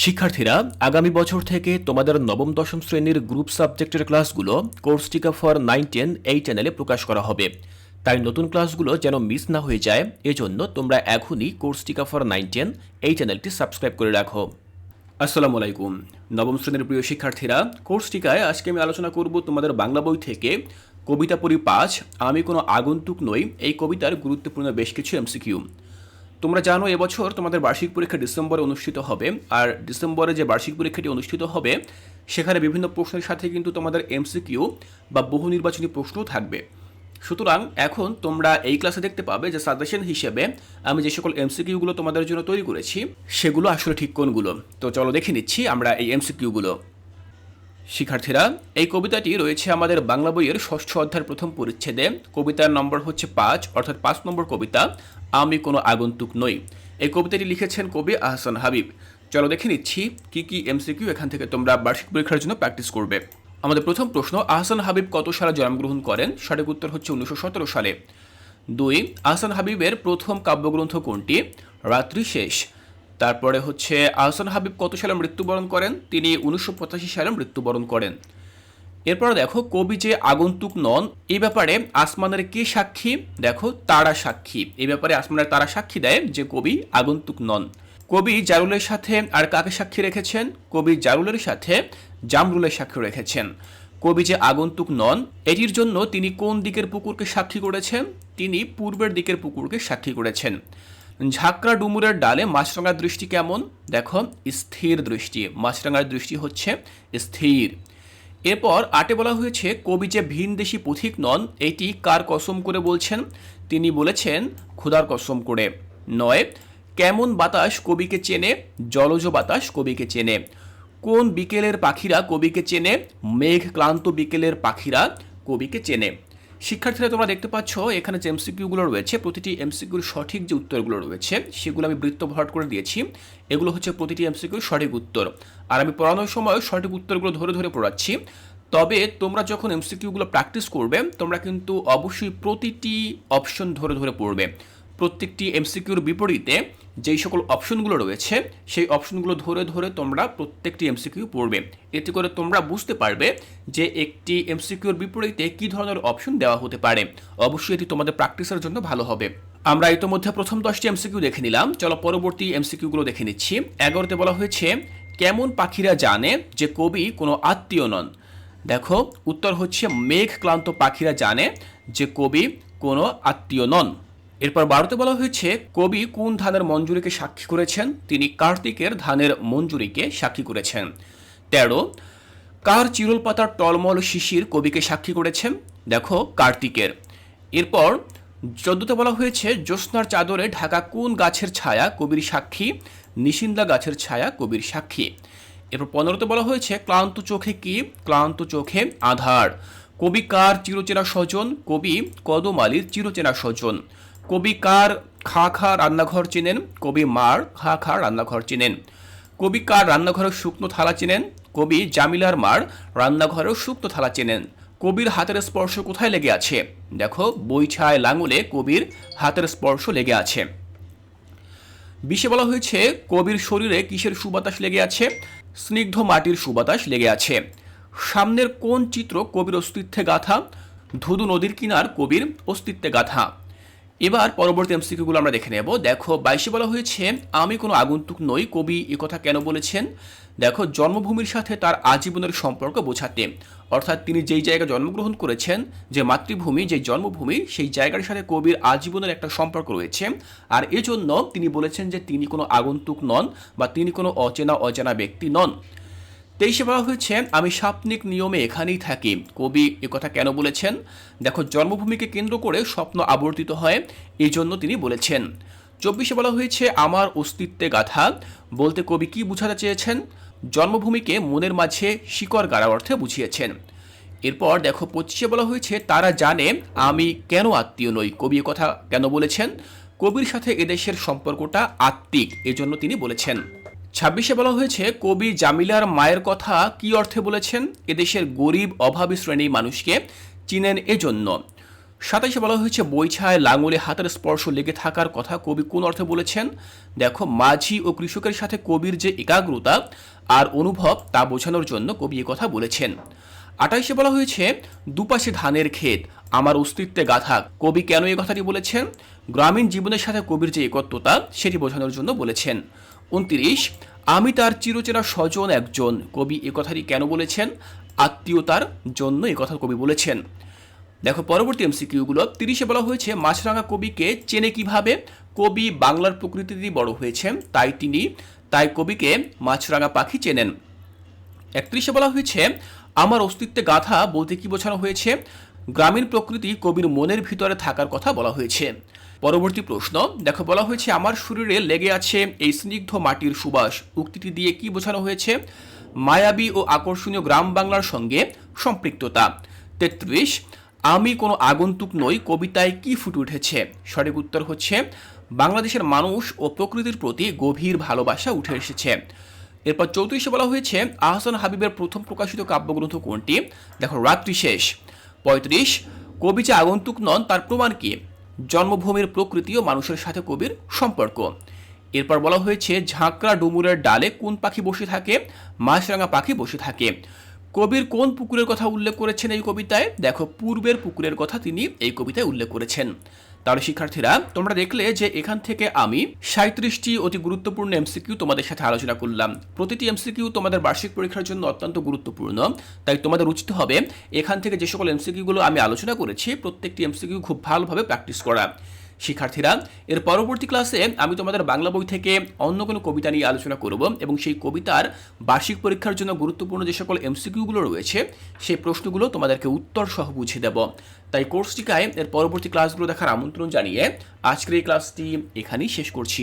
শিক্ষার্থীরা, আগামী বছর থেকে তোমাদের নবম, দশম শ্রেণির গ্রুপ সাবজেক্টের ক্লাসগুলো কোর্স টিকা ফর নাইন, টেন এই চ্যানেলে প্রকাশ করা হবে। তাই নতুন ক্লাসগুলো যেন মিস না হয়ে যায়, এজন্য তোমরা এখনই কোর্স টিকা ফর নাইন, টেন এই চ্যানেলটি সাবস্ক্রাইব করে রাখো। আসসালামু আলাইকুম। নবম শ্রেণির প্রিয় শিক্ষার্থীরা, কোর্স টিকায় আজকে আমি আলোচনা করব তোমাদের বাংলা বই থেকে কবিতা পড়ি পাঁচ, আমি কোনো আগন্তুক নই, এই কবিতার গুরুত্বপূর্ণ বেশ কিছু এমসিকিউ। তোমরা জানো, এবছর তোমাদের বার্ষিক পরীক্ষা ডিসেম্বরে অনুষ্ঠিত হবে। আর ডিসেম্বরে যে বার্ষিক পরীক্ষাটি অনুষ্ঠিত হবে, সেখানে বিভিন্ন প্রশ্নের সাথে কিন্তু তোমাদের এমসিকিউ বা বহু নির্বাচনী প্রশ্নও থাকবে। সুতরাং এখন তোমরা এই ক্লাসে দেখতে পাবে যে সাজেশন হিসেবে আমি যে সকল এমসিকিউগুলো তোমাদের জন্য তৈরি করেছি, সেগুলো আসলে ঠিক কোনগুলো? তো চলো দেখে নিচ্ছি আমরা এই এমসিকিউগুলো। শিক্ষার্থীরা, এই কবিতাটি রয়েছে আমাদের বাংলা বইয়ের ষষ্ঠ অধ্যায়ের প্রথম পরিচ্ছেদে। কবিতার নম্বর হচ্ছে পাঁচ, অর্থাৎ পাঁচ নম্বর কবিতা, আমি কোনো আগন্তুক নই। এই কবিতাটি লিখেছেন কবি আহসান হাবিব। চলো দেখে নিচ্ছি কি কি এমসিকিউ এখান থেকে তোমরা বার্ষিক পরীক্ষার জন্য প্র্যাকটিস করবে। আমাদের প্রথম প্রশ্ন, আহসান হাবিব কত সালে জন্মগ্রহণ করেন? সঠিক উত্তর হচ্ছে উনিশশো সতেরো সালে। দুই, আহসান হাবিবের প্রথম কাব্যগ্রন্থ কোনটি? রাত্রি শেষ। তারপরে হচ্ছে আহসান হাবিব কত সালে মৃত্যুবরণ করেন? তিনি উনিশশো পঁচাশি সালে মৃত্যুবরণ করেন। এরপর দেখো, কবি যে আগন্তুক নন, এই ব্যাপারে আসমানের কে সাক্ষী? দেখো, তারা সাক্ষী। এই ব্যাপারে আসমানের তারা সাক্ষী দেয় যে কবি আগন্তুক নন। কবি জারুলের সাথে আর কাকে সাক্ষী রেখেছেন? কবি জারুলের সাথে জামরুলের সাক্ষী রেখেছেন। কবি যে আগন্তুক নন, এটির জন্য তিনি কোন দিকের পুকুরকে সাক্ষী করেছেন? তিনি পূর্বের দিকের পুকুরকে সাক্ষী করেছেন। ঝাঁকড়া ডুমুরের ডালে মাছরাঙার দৃষ্টি কেমন? দেখো, স্থির দৃষ্টি। মাছরাঙার দৃষ্টি হচ্ছে স্থির। এরপর আটে বলা হয়েছে, কবি যে ভিনদেশি পথিক নন, এটি কার কসম করে বলছেন? তিনি বলেছেন, ক্ষুধার কসম করে। নয়, কেমন বাতাস কবিকে চেনে? জলজ বাতাস কবিকে চেনে। কোন বিকেলের পাখিরা কবিকে চেনে? মেঘ ক্লান্ত বিকেলের পাখিরা কবিকে চেনে। শিক্ষার্থীরা তোমরা দেখতে পাচ্ছ, এখানে যে এমসিকিউগুলো রয়েছে, প্রতিটি এমসিকিউর সঠিক যে উত্তরগুলো রয়েছে, সেগুলো আমি বৃত্ত ভরাট করে দিয়েছি। এগুলো হচ্ছে প্রতিটি এমসিকিউর সঠিক উত্তর। আর আমি পড়ানোর সময় সঠিক উত্তরগুলো ধরে ধরে পড়াচ্ছি। তবে তোমরা যখন এমসিকিউগুলো প্র্যাকটিস করবে, তোমরা কিন্তু অবশ্যই প্রতিটি অপশন ধরে ধরে পড়বে। প্রত্যেকটি এমসিকিউর বিপরীতে যেই সকল অপশনগুলো রয়েছে, সেই অপশনগুলো ধরে ধরে তোমরা প্রত্যেকটি এমসিকিউ পড়বে। এতে করে তোমরা বুঝতে পারবে যে একটি এমসিকিউর বিপরীতে কী ধরনের অপশন দেওয়া হতে পারে। অবশ্যই এটি তোমাদের প্র্যাকটিসের জন্য ভালো হবে। আমরা ইতোমধ্যে প্রথম দশটি এমসিকিউ দেখে নিলাম। চলো পরবর্তী এমসিকিউগুলো দেখে নিচ্ছি। এগারোতে বলা হয়েছে, কেমন পাখিরা জানে যে কবি কোনো আত্মীয় নন? দেখো, উত্তর হচ্ছে মেঘ ক্লান্ত পাখিরা জানে যে কবি কোনো আত্মীয় নন। এরপর বারোতে বলা হয়েছে, কবি কোন ধানের মঞ্জুরিকে সাক্ষী করেছেন? তিনি কার্তিকের ধানের মঞ্জুরিকে সাক্ষী করেছেন। তেরো, কার চিরল পাতার টলমল শিশির কবিকে সাক্ষী করেছেন? দেখো, কার্তিকের। এরপর চোদ্দতে বলা হয়েছে, জ্যোৎস্নার চাদরে ঢাকা কোন গাছের ছায়া কবির সাক্ষী? নিশিন্দা গাছের ছায়া কবির সাক্ষী। এরপর পনেরোতে বলা হয়েছে, ক্লান্ত চোখে কি? ক্লান্ত চোখে আধার। কবি কার চিরচেনা স্বজন? কবি কদম চিরচেনা স্বজন। কবি কার খা খা রান্নাঘর চেনেন? কবি মার খা খা রান্নাঘর চেনেন। কবি কার রান্নাঘরের শুকনো থালা চেনেন? কবি জামিলার মার রান্নাঘরের শুকনো থালা চেনেন। কবির হাতের স্পর্শ কোথায় লেগে আছে? দেখো বইছায় লাঙুলে কবির হাতের স্পর্শ লেগে আছে। বিশে বলা হয়েছে, কবির শরীরে কিসের সুবাতাস লেগে আছে? স্নিগ্ধ মাটির সুবাতাস লেগে আছে। সামনের কোন চিত্র কবির অস্তিত্বে গাথা? ধুধু নদীর কিনার কবির অস্তিত্বে গাথা। এবার পরবর্তী এমসিকিউগুলো আমরা দেখে নেব। দেখো, বাইশে বলা হয়েছে, আমি কোনো আগন্তুক নই, কবি কথা কেন বলেছেন? দেখো, জন্মভূমির সাথে তার আজীবনের সম্পর্ক বোঝাতে। অর্থাৎ তিনি যেই জায়গায় জন্মগ্রহণ করেছেন, যে মাতৃভূমি, যে জন্মভূমি, সেই জায়গার সাথে কবির আজীবনের একটা সম্পর্ক রয়েছে। আর এজন্য তিনি বলেছেন যে তিনি কোনো আগন্তুক নন বা তিনি কোনো অচেনা অজানা ব্যক্তি নন। তেইশে বলা হয়েছে, আমি সাপ্নিক নিয়মে এখানেই থাকি। কবি কথা কেন বলেছেন? দেখো, জন্মভূমিকে কেন্দ্র করে স্বপ্ন আবর্তিত হয় এই জন্য তিনি বলেছেন। চব্বিশে বলা হয়েছে, আমার অস্তিত্বে গাথা। বলতে কবি কি বুঝাতে চেয়েছেন? জন্মভূমিকে মনের মাঝে শিকড় গাড়া অর্থে বুঝিয়েছেন। এরপর দেখো, পঁচিশে বলা হয়েছে, তারা জানে আমি কেন আত্মীয় নই। কবি কথা কেন বলেছেন? কবির সাথে এদেশের সম্পর্কটা আত্মিক, এজন্য তিনি বলেছেন। ছাব্বিশে বলা হয়েছে, কবি জামিলার মায়ের কথা কি অর্থে বলেছেন? এদেশের গরিব, অভাবী শ্রেণির মানুষকে চিনেন এজন্য। সাতাইশে বলা হয়েছে বৈছায় লাঙলে হাতের স্পর্শ লেগে থাকার কথা কবি কোন অর্থে বলেছেন? দেখো, মাঝি ও কৃষকের সাথে কবির যে একাগ্রতা আর অনুভব, তা বোঝানোর জন্য কবি কথা বলেছেন। আটাইশে বলা হয়েছে, দুপাশে ধানের ক্ষেত, আমার অস্তিত্বে গাথা। কবি কেন এ কথাটি বলেছেন? গ্রামীণ জীবনের সাথে কবির যে একত্বতা সেটি বোঝানোর জন্য বলেছেন। উনত্রিশ, আমি তার চিরচেনা স্বজন একজন। কবি এ কথাটি কেন বলেছেন? আত্মীয়তার জন্য এ কথা কবি বলেছেন। দেখো, পরবর্তী এমসিকিউগুলো। তিরিশে বলা হয়েছে, মাছরাঙা কবিকে চেনে কীভাবে? কবি বাংলার প্রকৃতিতে বড় হয়েছেন, তাই তিনি, তাই কবিকে মাছরাঙা পাখি চেনেন। একত্রিশে বলা হয়েছে, আমার অস্তিত্বে গাথা বলতে কি বোঝানো হয়েছে? গ্রামীণ প্রকৃতি কবির মনের ভিতরে থাকার কথা বলা হয়েছে। পরবর্তী প্রশ্ন, দেখো বলা হয়েছে আমার শরীরে লেগে আছে এই স্নিগ্ধ মাটির সুবাস। উক্তিটি দিয়ে কি বোঝানো হয়েছে? মায়াবী ও আকর্ষণীয় গ্রাম বাংলার সঙ্গে সম্পৃক্ততা। তেত্রিশ, আমি কোনো আগন্তুক নই, কবিতায় কি ফুটে উঠেছে? সঠিক উত্তর হচ্ছে, বাংলাদেশের মানুষ ও প্রকৃতির প্রতি গভীর ভালোবাসা উঠে এসেছে। এরপর চৌত্রিশে বলা হয়েছে, আহসান হাবিবের প্রথম প্রকাশিত কাব্যগ্রন্থ কোনটি? দেখো, রাত্রি শেষ। পঁয়ত্রিশ, কবি যে আগন্তুক নন, তার প্রমাণ কি? জন্মভূমির প্রকৃতি ও মানুষের সাথে কবির সম্পর্ক। এরপর বলা হয়েছে, ঝাঁকড়া ডুমুরের ডালে কোন পাখি বসে থাকে? মাছরাঙা পাখি বসে থাকে। কবির কোন পুকুরের কথা উল্লেখ করেছেন এই কবিতায়? দেখো, পূর্বের পুকুরের কথা তিনি এই কবিতায় উল্লেখ করেছেন। তাহলে শিক্ষার্থীরা, তোমরা দেখলে যে এখান থেকে আমি সাঁত্রিশটি অতি গুরুত্বপূর্ণ এমসিকিউ তোমাদের সাথে আলোচনা করলাম। প্রতিটি এমসিকিউ তোমাদের বার্ষিক পরীক্ষার জন্য অত্যন্ত গুরুত্বপূর্ণ। তাই তোমাদের উচিত হবে এখান থেকে যে সকল এমসিকিউগুলো আমি আলোচনা করেছি, প্রত্যেকটি এমসিকিউ খুব ভালোভাবে প্র্যাকটিস করা। শিক্ষার্থীরা। এর পরবর্তী ক্লাসে আমি তোমাদের বাংলা বই থেকে অন্য কোনো কবিতা নিয়ে আলোচনা করব এবং সেই কবিতার বার্ষিক পরীক্ষার জন্য গুরুত্বপূর্ণ যে সকল এমসিকিউগুলো রয়েছে, সেই প্রশ্নগুলো তোমাদেরকে উত্তর সহ বুঝিয়ে দেব। তাই কোর্সটিকায় এর পরবর্তী ক্লাসগুলো দেখার আমন্ত্রণ জানিয়ে আজকের এই ক্লাসটি এখানেই শেষ করছি।